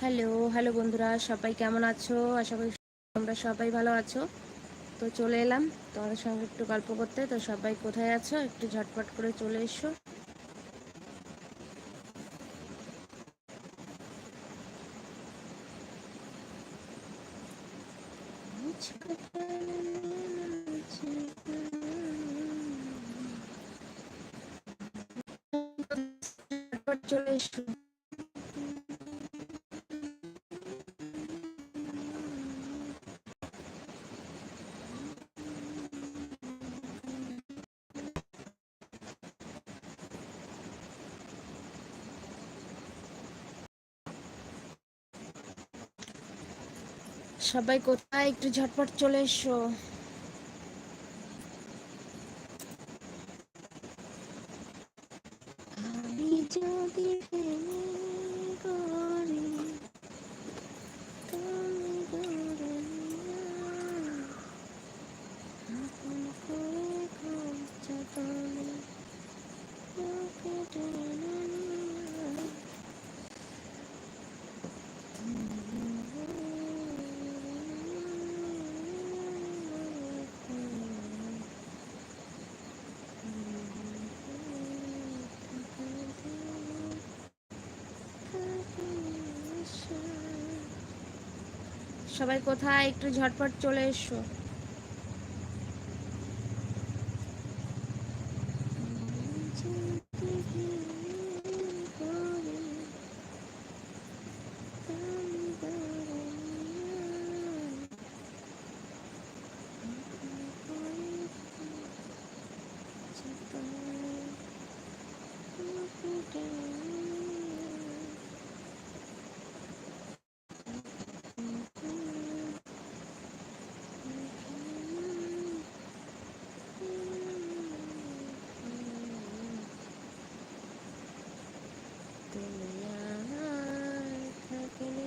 Hello hello বন্ধুরা, সবাই কেমন আছো? আশা করি তোমরা সবাই ভালো আছো। তো চলে এলাম তোমাদের সঙ্গে একটু গল্প করতে। তো সবাই কোথায় আছো? একটু ঝটপট করে চলে এসো। চলে এসো। সবাই কোথায়? একটু ঝটপট চলে এসো আমি যদি প্রেমে করি, তুমি করে নিও। আপন করে খুঁজছো তুমি, বুকে টেনে নিও। সবাই কোথায়? একটু ঝটপট চলে এসো। তুমি আমার থাকলে।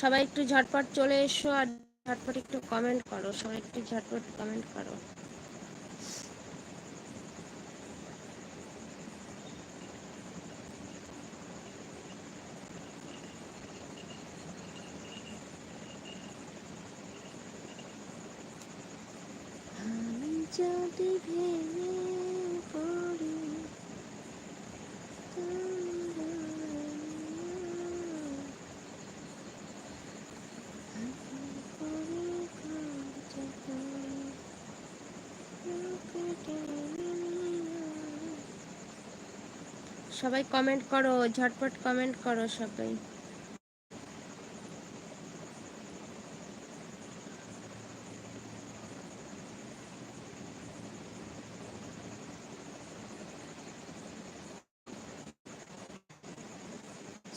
সবাই একটু ঝটপট চলে এসো আর ঝটপট একটু কমেন্ট করো, সবাই একটু ঝটপট কমেন্ট করো সবাই কমেন্ট করো ঝটপট কমেন্ট করো সবাই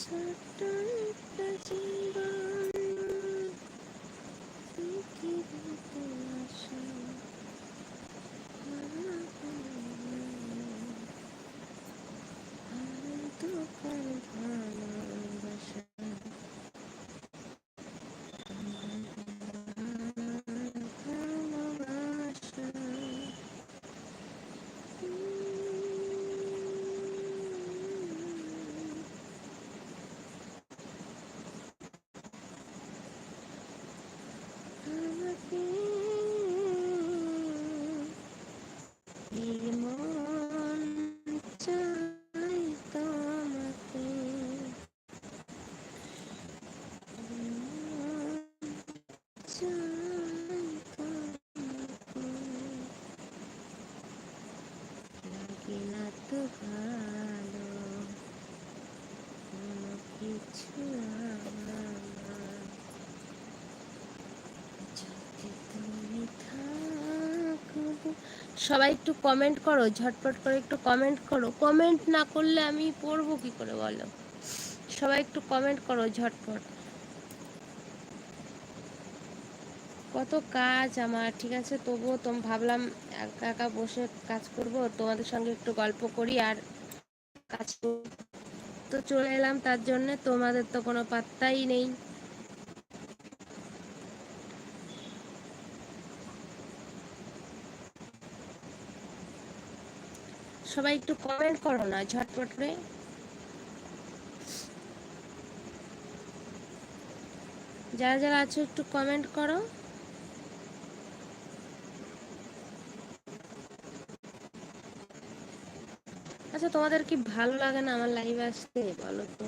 ছোট্ট একটা জীবন পৃথিবীতে আসা অনন্তকাল ভালোবাসা ভালোবাসা আমাকে এই মন চাই তোমাকে এই মন চাই তোমাকে লাগে না তো ভালো কোনো কিছু আমার যদি তুমি থাকো সবাই একটু কমেন্ট করো, ঝটপট করে একটু কমেন্ট করো। কমেন্ট না করলে আমি পড়ব কি করে বলো? সবাই একটু কমেন্ট করো, ঝটপট। কত কাজ আমার, ঠিক আছে? তবুও তোম ভাবলাম একা একা বসে কাজ করব, তোমাদের সঙ্গে একটু গল্প করি আর কাজ। তো চলে এলাম তার জন্য, তোমাদের তো কোনো পাত্তাই নেই। সবাই একটু কমেন্ট করো না, ঝটপট করে। যারা যারা আছো একটু কমেন্ট করো। আচ্ছা তোমাদের কি ভালো লাগে না আমার লাইভে আসতে? বলো তো।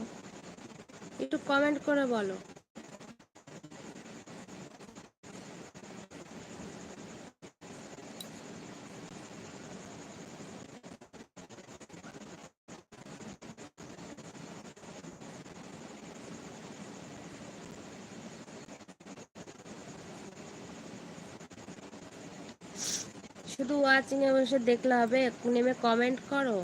একটু কমেন্ট করে বলো। ওয়াচিং এ বসে দেখলে হবে একটু নেমে কমেন্ট করো।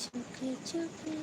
চোখে চোখে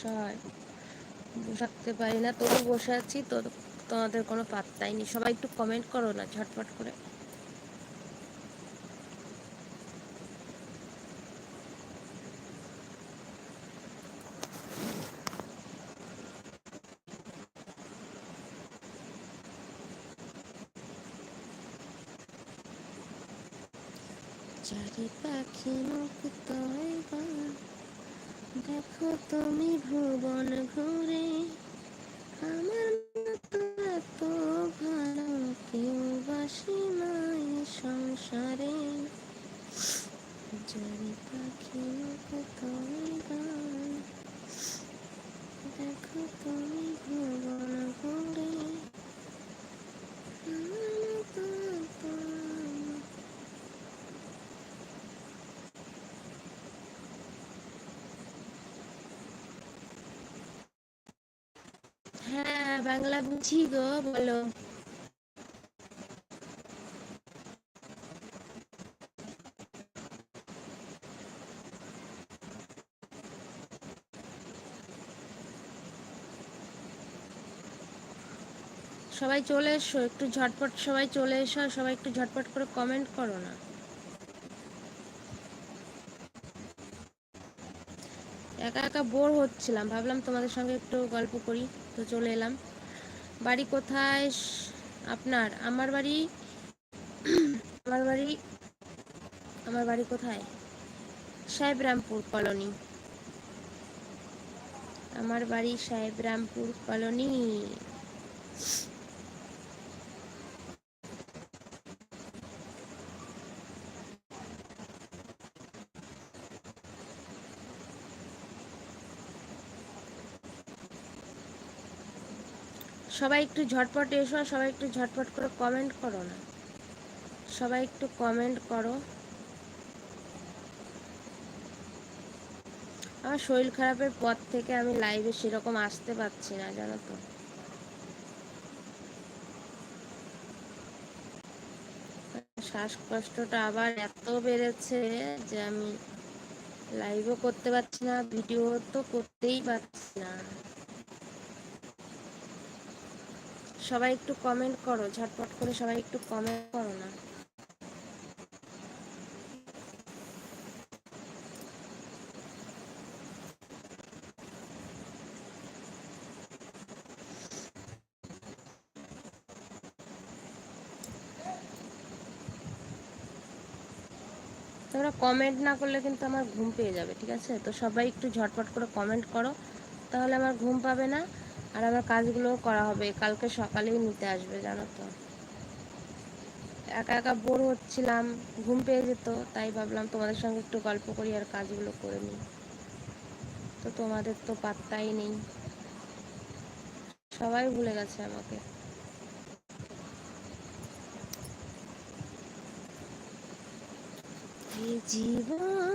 সমস্যা হয় বসে পারি না, তবু বসে আছি, তো তোমাদের কোনো পাত্তাই নেই। সবাই একটু কমেন্ট করো না, ঝটপট করে। চারি পাখি মুক্ত দেখো তুমি ভুবন ঘুরে আমার মতো এত ভালো কেউ বাসি নাই সংসারে চারি পাখি মুক্ত এবার দেখো তুমি ভুবন ঘুরে আমার মতো এত হ্যাঁ বাংলা বুঝি গো, বলো। সবাই চলে এসো, একটু ঝটপট সবাই চলে এসো সবাই একটু ঝটপট করে কমেন্ট করো না। একা একা বোর হচ্ছিলাম, ভাবলাম তোমাদের সঙ্গে একটু গল্প করি। তো চলে এলাম। বাড়ি কোথায়? আপনার, আমার বাড়ি আমার বাড়ি আমার বাড়ি কোথায়? সাহেবরামপুর কলোনি। আমার বাড়ি সাহেবরামপুর কলোনি। সবাই একটু ঝটপট এসো সবাই একটু ঝটপট করে কমেন্ট করো না। সবাই একটু কমেন্ট করো। আমার শরীর খারাপের পর থেকে আমি লাইভে সেরকম আসতে পারছি না, জানো তো। শ্বাসকষ্টটা আবার এত বেড়েছে যে আমি লাইভও করতে পারছি না ভিডিও তো করতেই পারছি না। সবাই একটু কমেন্ট করো, ঝটপট করে সবাই একটু কমেন্ট করো না। তোমরা কমেন্ট না করলে কিন্তু আমার ঘুম পেয়ে যাবে, ঠিক আছে? তো সবাই একটু ঝটপট করে কমেন্ট করো, তাহলে আমার ঘুম পাবে না। আর আমার কাজগুলো করা হবে। কালকে সকালেই নিতে আসবে, জানো তো। একা একা বোর হচ্ছিলাম, ঘুম পেয়ে যেত, তাই ভাবলাম তোমাদের সঙ্গে একটু গল্প করি আর কাজগুলো করে নিই। তো তোমাদের তো পাত্তাই নেই। সবাই ভুলে গেছে আমাকে। জীবন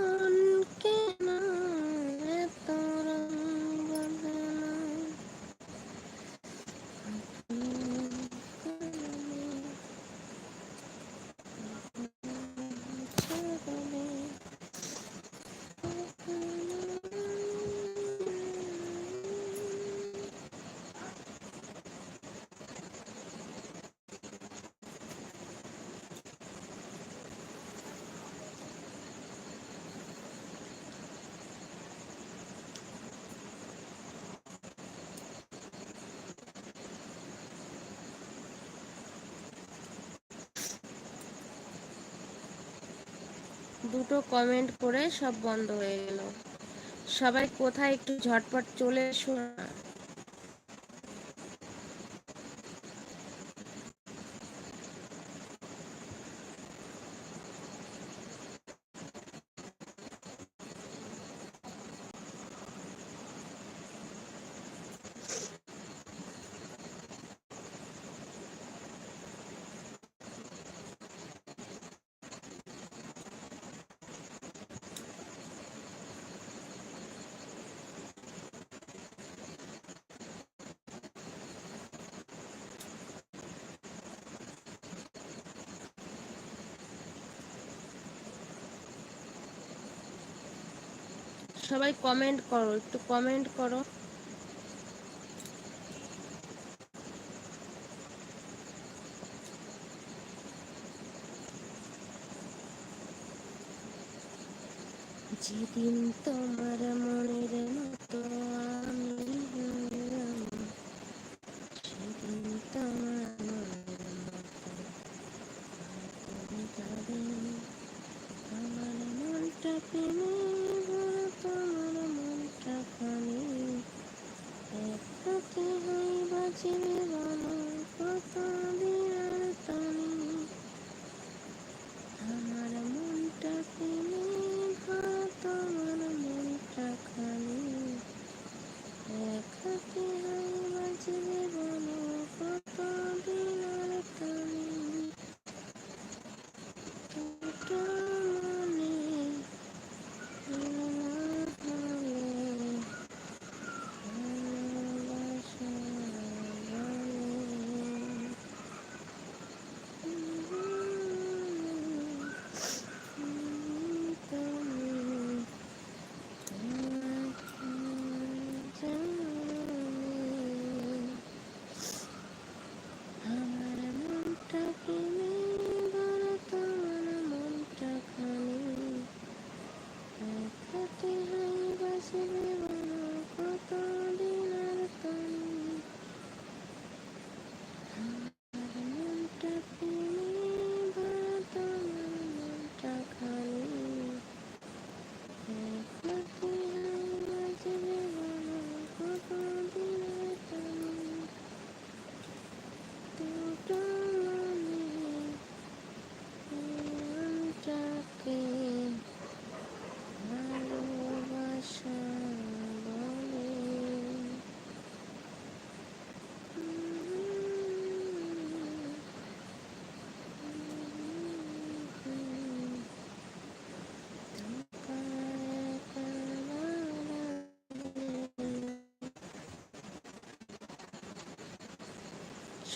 দুটো কমেন্ট করে সব বন্ধ হয়ে গেল। সবাই কোথায় একটু ঝটপট চলে এসো না। সবাই কমেন্ট করো একটু কমেন্ট করো। যেদিন তোমার মনের মতো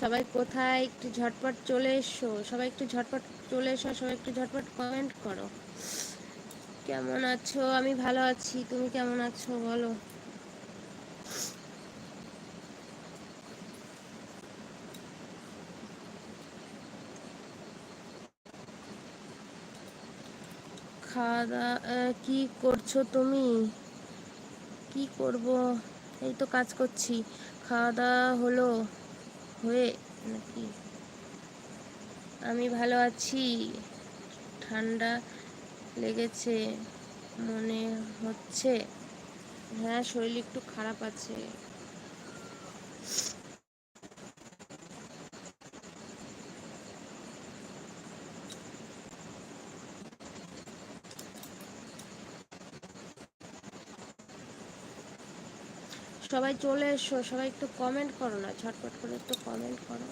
সবাই কোথায়? একটু ঝটপট চলে এসো। সবাই একটু ঝটপট চলে এসো, সবাই একটু ঝটপট কমেন্ট করো। কেমন আছো? আমি ভালো আছি। তুমি কেমন আছো? বলো। খাওয়া দাওয়া কি করছ তুমি? কি করব? এই তো কাজ করছি। খাওয়া দাওয়া হলো। হয়ে নাকি? আমি ভালো আছি। ঠান্ডা লেগেছে মনে হচ্ছে। হ্যাঁ শরীর একটু খারাপ আছে। সবাই চলে এসো সবাই একটু কমেন্ট করো না ঝটপট করে একটু কমেন্ট করো।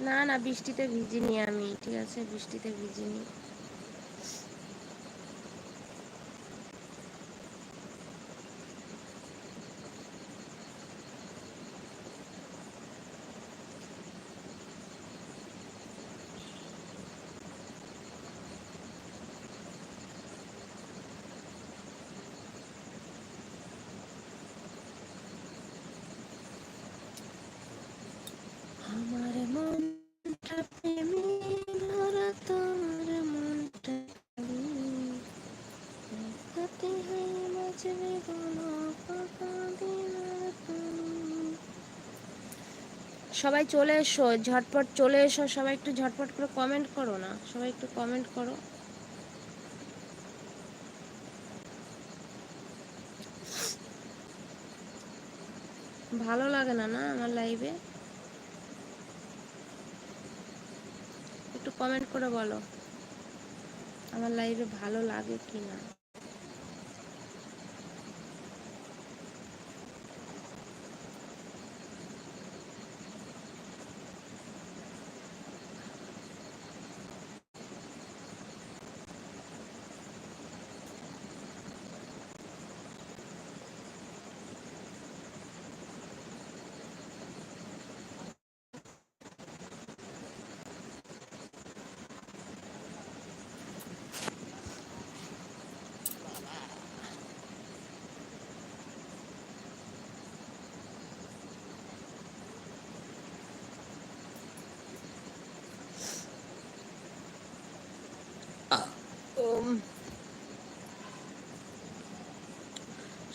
না না বৃষ্টিতে ভিজিনি আমি ঠিক আছে? বৃষ্টিতে ভিজিনি। সবাই চলে এসো, ঝটপট চলে এসো, সবাই একটু ঝটপট করে কমেন্ট করো না, সবাই একটু কমেন্ট করো। ভালো লাগে না না, আমার লাইভে একটু কমেন্ট করে বলো, আমার লাইভে ভালো লাগে কি না?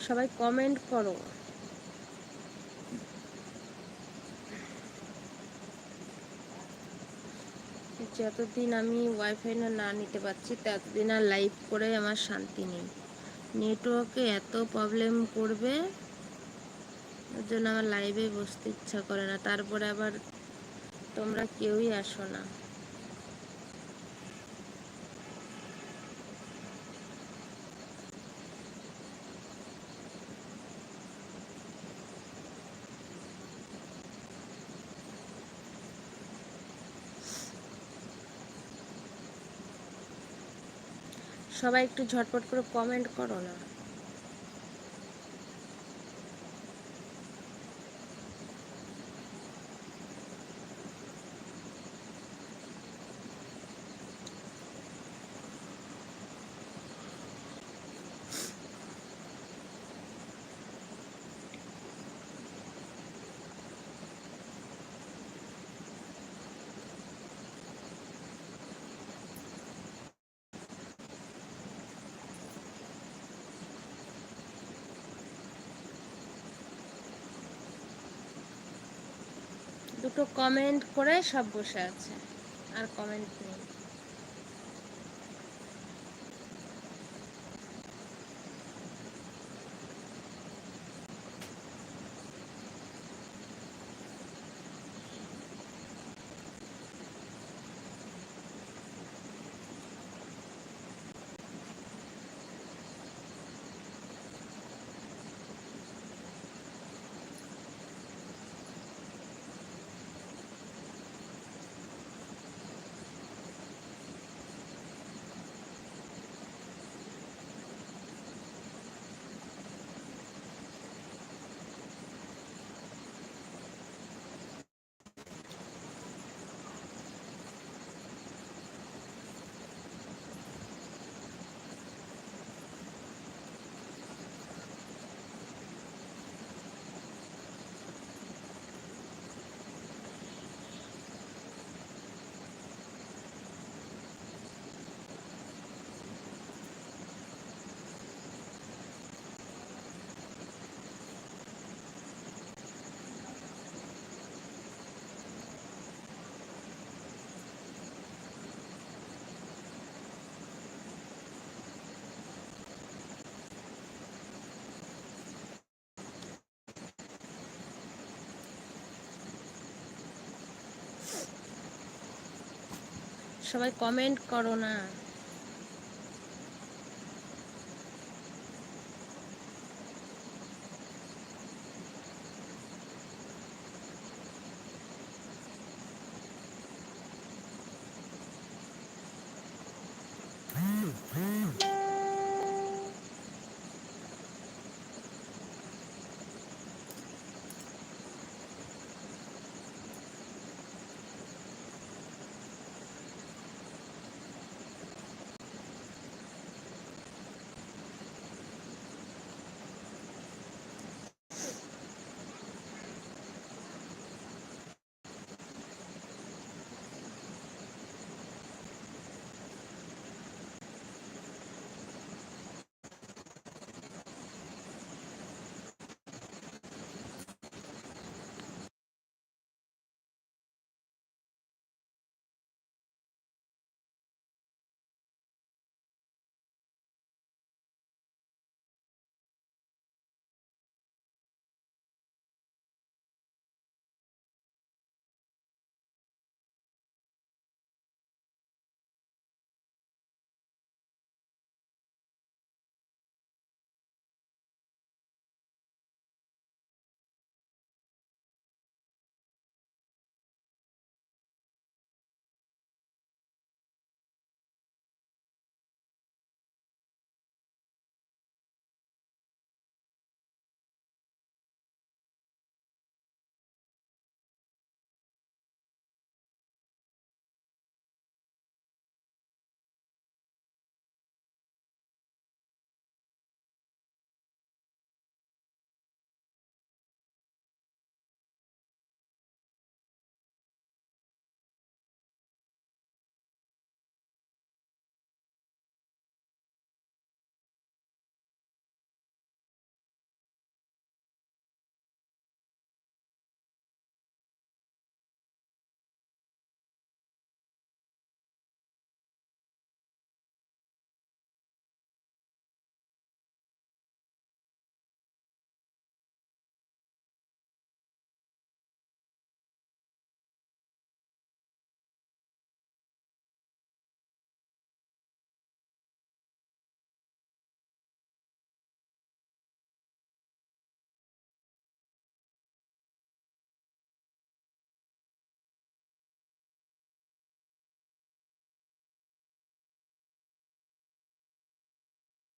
সবাই কমেন্ট করো। যতদিন আমি ওয়াইফাই না নিতে পারছি, ততদিন আর লাইভ করে আমার শান্তি নেই। নেটওয়ার্কে এত প্রবলেম করবে, ওর জন্য আমার লাইভে বসতে ইচ্ছা করে না। তারপরে আবার তোমরা কেউই আসো না। সবাই একটু ঝটপট করে কমেন্ট করো না। দুটো কমেন্ট করে সব বসে আছে। আর কমেন্ট নেই। সবাই কমেন্ট করো না।